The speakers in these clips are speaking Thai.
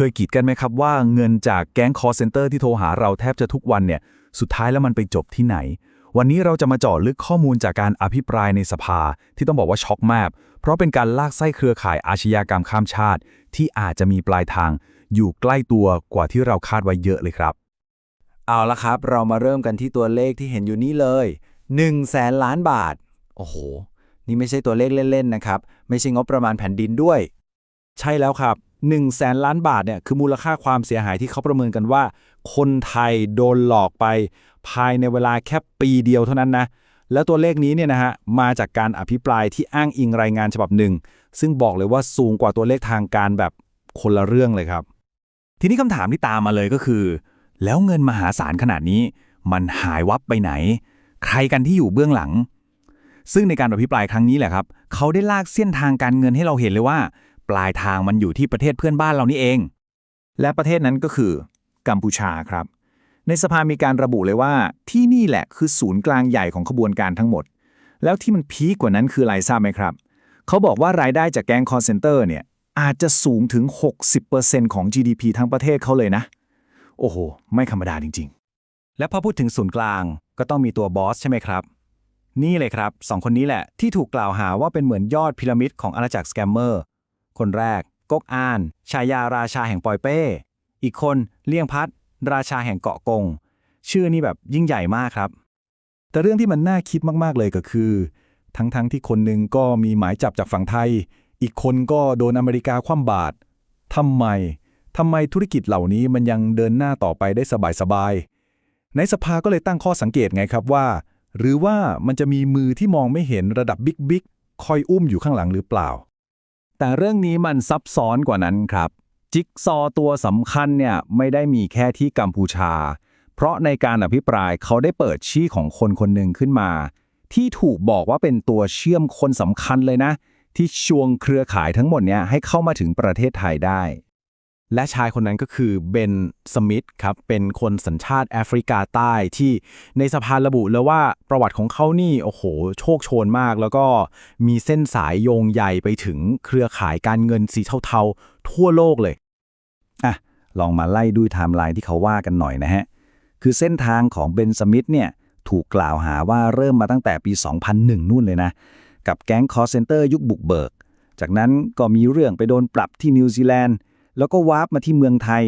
เคยกีดกันไหมครับว่าเงินจากแก๊ง call center ที่โทรหาเราแทบจะทุกวันเนี่ย สุดท้ายแล้วมันไปจบที่ไหน วันนี้เราจะมาเจาะลึกข้อมูลจากการอภิปรายในสภา ที่ต้องบอกว่าช็อกมากเพราะเป็นการลากไส้เครือข่ายอาชญากรรมข้ามชาติ ที่อาจจะมีปลายทาง อยู่ใกล้ตัวกว่าที่เราคาดไว้เยอะเลยครับ เอาละครับ เรามาเริ่มกันที่ตัวเลขที่เห็นอยู่นี่เลย1แสนล้านบาท โอ้โห นี่ไม่ใช่ตัวเลขเล่นๆนะครับ ไม่ใช่งบประมาณแผ่นดินด้วย ใช่แล้วครับ 1แสนล้านบาทเนี่ยคือมูลค่าความเสียหายที่เขาประเมินกันว่า คนไทยโดนหลอกไป ภายในเวลาแค่ปีเดียวเท่านั้นนะ แล้วตัวเลขนี้เนี่ยนะฮะมาจากการอภิปรายที่อ้างอิงรายงานฉบับหนึ่ง ซึ่งบอกเลยว่าสูงกว่าตัวเลขทางการแบบคนละเรื่องเลยครับ ทีนี้คำถามที่ตามมาเลยก็คือ แล้วเงินมหาศาลขนาดนี้ มันหายวับไปไหน ใครกันที่อยู่เบื้องหลัง ซึ่งในการอภิปรายครั้งนี้แหละครับ เขาได้ลากเส้นทางการเงินให้เราเห็นเลยว่า ปลายทางมันอยู่ที่ประเทศเพื่อนบ้านเรานี่เอง และประเทศนั้นก็คือ กัมพูชาครับ ในสภามีการระบุเลยว่า ที่นี่แหละคือศูนย์กลางใหญ่ของขบวนการทั้งหมด แล้วที่มันพีคกว่านั้นคืออะไรทราบไหมครับ เขาบอกว่ารายได้จากแก๊งคอนเซนเตอร์เนี่ยอาจจะสูงถึง 60%ของ GDP ทั้งประเทศเขาเลยนะ โอ้โห ไม่ธรรมดาจริง ๆ และพอพูดถึงศูนย์กลางก็ต้องมีตัวบอสใช่ไหมครับ นี่เลยครับสองคนนี้แหละที่ถูกกล่าวหาว่าเป็นเหมือนยอดพีระมิดของอาณาจักรสแกมเมอร์ คนแรก ก๊กอาน ชายาราชาแห่งปอยเป้ อีกคนเลี่ยงพัด ราชาแห่งเกาะกง ชื่อนี่แบบยิ่งใหญ่มากครับ แต่เรื่องที่มันน่าคิดมากๆเลยก็คือ ทั้งๆทที่คนหนึ่งก็มีหมายจับจากฝั่งไทย อีกคนก็โดนอเมริกาคว่ำบาตรทำไมทำไมธุรกิจเหล่านี้มันยังเดินหน้าต่อไปได้สบายๆ ในสภาก็เลยตั้งข้อสังเกตไงครับว่า หรือว่ามันจะมีมือที่มองไม่เห็นระดับบิ๊กๆคอยอุ้มอยู่ข้างหลังหรือเปล่า แต่เรื่องนี้มันซับซ้อนกว่านั้นครับ จิ๊กซอตัวสำคัญเนี่ยไม่ได้มีแค่ที่กัมพูชา เพราะในการอภิปรายเขาได้เปิดชี้ของคนคนหนึ่งขึ้นมา ที่ถูกบอกว่าเป็นตัวเชื่อมคนสำคัญเลยนะ ที่ชวงเครือข่ายทั้งหมดเนี่ยให้เข้ามาถึงประเทศไทยได้ และชายคนนั้นก็คือเบนสมิธครับ เป็นคนสัญชาติแอฟริกาใต้ที่ในสภาระบุแล้วว่าประวัติของเขานี่ โอ้โห โชคโชนมาก แล้วก็มีเส้นสายโยงใยไปถึงเครือข่ายการเงินสีเทาๆ ทั่วโลกเลย อะ ลองมาไล่ดูไทม์ไลน์ที่เขาว่ากันหน่อยนะฮะ คือเส้นทางของเบนสมิธเนี่ย ถูกกล่าวหาว่าเริ่มมาตั้งแต่ปี 2001 นู่นเลยนะ กับแก๊งคอร์เซนเตอร์ยุคบุกเบิก จากนั้นก็มีเรื่องไปโดนปรับที่นิวซีแลนด์ แล้วก็วาร์ปมาที่เมืองไทย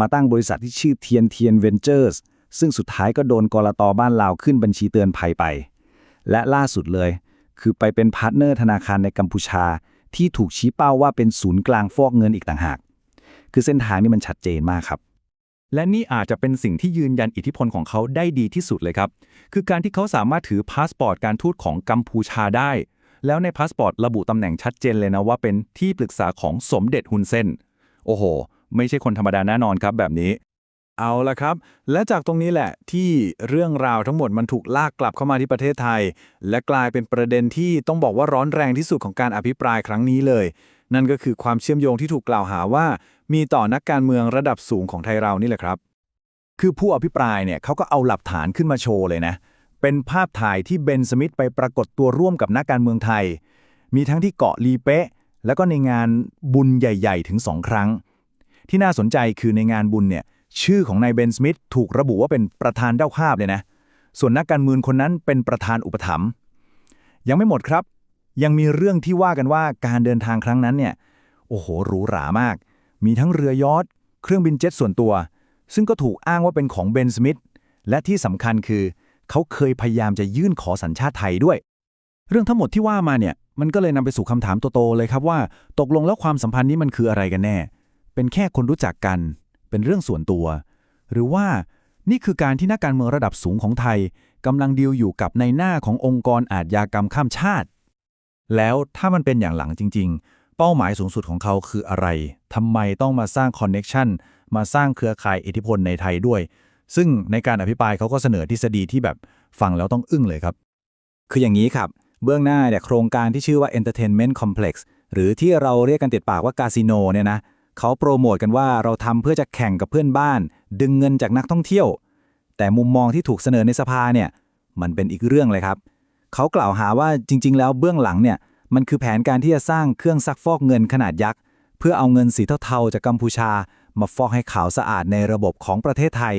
มาตั้งบริษัทที่ชื่อเทียนเทียนเวนเจอร์สซึ่งสุดท้ายก็โดนกรตบ้านลาวขึ้นบัญชีเตือนภัยไป และล่าสุดเลย คือไปเป็นพาร์ทเนอร์ธนาคารในกัมพูชา ที่ถูกชี้เป้าว่าเป็นศูนย์กลางฟอกเงินอีกต่างหาก คือเส้นทางนี่มันชัดเจนมากครับและนี่อาจจะเป็นสิ่งที่ยืนยันอิทธิพลของเขาได้ดีที่สุดเลยครับ คือการที่เขาสามารถถือพาสปอร์ตการทูตของกัมพูชาได้ แล้วในพาสปอร์ตระบุตำแหน่งชัดเจนเลยนะว่าเป็นที่ปรึกษาของสมเด็จฮุนเซน โอ้โห ไม่ใช่คนธรรมดาแน่นอนครับแบบนี้ เอาละครับ และจากตรงนี้แหละที่เรื่องราวทั้งหมดมันถูกลากกลับเข้ามาที่ประเทศไทย และกลายเป็นประเด็นที่ต้องบอกว่าร้อนแรงที่สุดของการอภิปรายครั้งนี้เลย นั่นก็คือความเชื่อมโยงที่ถูกกล่าวหาว่า มีต่อนักการเมืองระดับสูงของไทยเรานี่แหละครับ คือผู้อภิปรายเนี่ยเขาก็เอาหลักฐานขึ้นมาโชว์เลยนะ เป็นภาพถ่ายที่เบนสมิธไปปรากฏตัวร่วมกับนักการเมืองไทย มีทั้งที่เกาะลีเป๊ะ แล้วก็ในงานบุญใหญ่ๆ ถึงสองครั้ง ที่น่าสนใจคือในงานบุญเนี่ยชื่อของนายเบนสมิธถูกระบุว่าเป็นประธานเจ้าภาพเลยนะ ส่วนนักการเมืองคนนั้นเป็นประธานอุปถัมภ์ยังไม่หมดครับ ยังมีเรื่องที่ว่ากันว่าการเดินทางครั้งนั้นเนี่ยโอ้โหหรูหรามาก มีทั้งเรือยอทเครื่องบินเจ็ตส่วนตัว ซึ่งก็ถูกอ้างว่าเป็นของเบนสมิธและที่สำคัญคือ เขาเคยพยายามจะยื่นขอสัญชาติไทยด้วย เรื่องทั้งหมดที่ว่ามาเนี่ย มันก็เลยนำไปสู่คำถามโตๆเลยครับว่า ตกลงแล้วความสัมพันธ์นี้มันคืออะไรกันแน่ เป็นแค่คนรู้จักกัน เป็นเรื่องส่วนตัว หรือว่านี่คือการที่นักการเมืองระดับสูงของไทยกำลังดีลอยู่กับในหน้าขององค์กรอาชญากรรมข้ามชาติ แล้วถ้ามันเป็นอย่างหลังจริง ๆ เป้าหมายสูงสุดของเขาคืออะไรทำไมต้องมาสร้างคอนเน็ชันมาสร้างเครือข่ายอิทธิพลในไทยด้วย ซึ่งในการอภิปรายเขาก็เสนอทฤษฎีที่แบบฟังแล้วต้องอึ้งเลยครับ คืออย่างนี้ครับ เบื้องหน้าเนี่ยโครงการที่ชื่อว่า Entertainment Complex หรือที่เราเรียกกันติดปากว่าคาสิโนเนี่ยนะเขาโปรโมทกันว่าเราทำเพื่อจะแข่งกับเพื่อนบ้าน ดึงเงินจากนักท่องเที่ยว แต่มุมมองที่ถูกเสนอในสภาเนี่ยมันเป็นอีกเรื่องเลยครับ เขากล่าวหาว่าจริง ๆ แล้วเบื้องหลังเนี่ยมันคือแผนการที่จะสร้างเครื่องซักฟอกเงินขนาดยักษ์ เพื่อเอาเงินสีเทาๆจากกัมพูชา มาฟอกให้ขาวสะอาดในระบบของประเทศไทย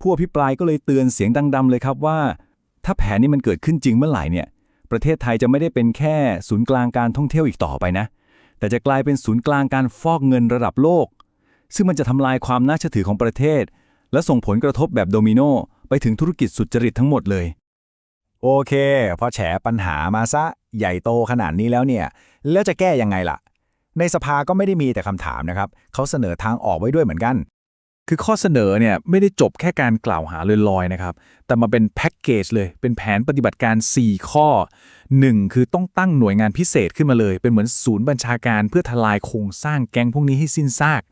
ผู้อภิปรายก็เลยเตือนเสียงดังๆเลยครับว่า ถ้าแผนนี้มันเกิดขึ้นจริงเมื่อไหร่เนี่ย ประเทศไทยจะไม่ได้เป็นแค่ศูนย์กลางการท่องเที่ยวอีกต่อไปนะ แต่จะกลายเป็นศูนย์กลางการฟอกเงินระดับโลก ซึ่งมันจะทำลายความน่าเชื่อถือของประเทศ และส่งผลกระทบแบบโดมิโนไปถึงธุรกิจสุจริตทั้งหมดเลย โอเค พอแฉปัญหามาซะใหญ่โตขนาดนี้แล้วเนี่ย แล้วจะแก้ยังไงล่ะ ในสภาก็ไม่ได้มีแต่คำถามนะครับ เขาเสนอทางออกไว้ด้วยเหมือนกัน คือข้อเสนอเนี่ยไม่ได้จบแค่การกล่าวหาลอยๆนะครับ แต่มาเป็นแพ็กเกจเลย เป็นแผนปฏิบัติการ 4 ข้อ 1. คือต้องตั้งหน่วยงานพิเศษขึ้นมาเลย เป็นเหมือนศูนย์บัญชาการเพื่อทลายโครงสร้างแก๊งพวกนี้ให้สิ้นซาก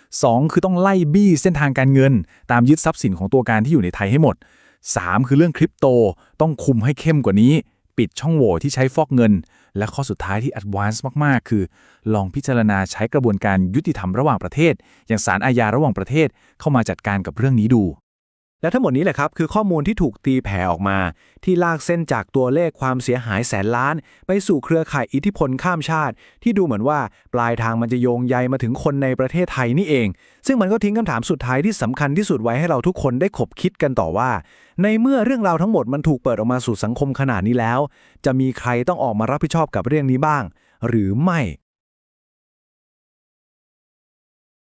2. คือต้องไล่บี้เส้นทางการเงิน ตามยึดทรัพย์สินของตัวการที่อยู่ในไทยให้หมด 3. คือเรื่องคริปโต ต้องคุมให้เข้มกว่านี้ ปิดช่องโหว่ที่ใช้ฟอกเงิน และข้อสุดท้ายที่อดวานซ์มาก ๆ คือ ลองพิจารณาใช้กระบวนการยุติธรรมระหว่างประเทศ อย่างศาลอาญาระหว่างประเทศเข้ามาจัดการกับเรื่องนี้ดู และทั้งหมดนี้แหละครับคือข้อมูลที่ถูกตีแผ่ออกมา ที่ลากเส้นจากตัวเลขความเสียหายแสนล้าน ไปสู่เครือข่ายอิทธิพลข้ามชาติ ที่ดูเหมือนว่าปลายทางมันจะโยงใยมาถึงคนในประเทศไทยนี่เอง ซึ่งมันก็ทิ้งคำถามสุดท้ายที่สำคัญที่สุดไว้ให้เราทุกคนได้ขบคิดกันต่อว่า ในเมื่อเรื่องราวทั้งหมดมันถูกเปิดออกมาสู่สังคมขนาดนี้แล้ว จะมีใครต้องออกมารับผิดชอบกับเรื่องนี้บ้าง หรือไม่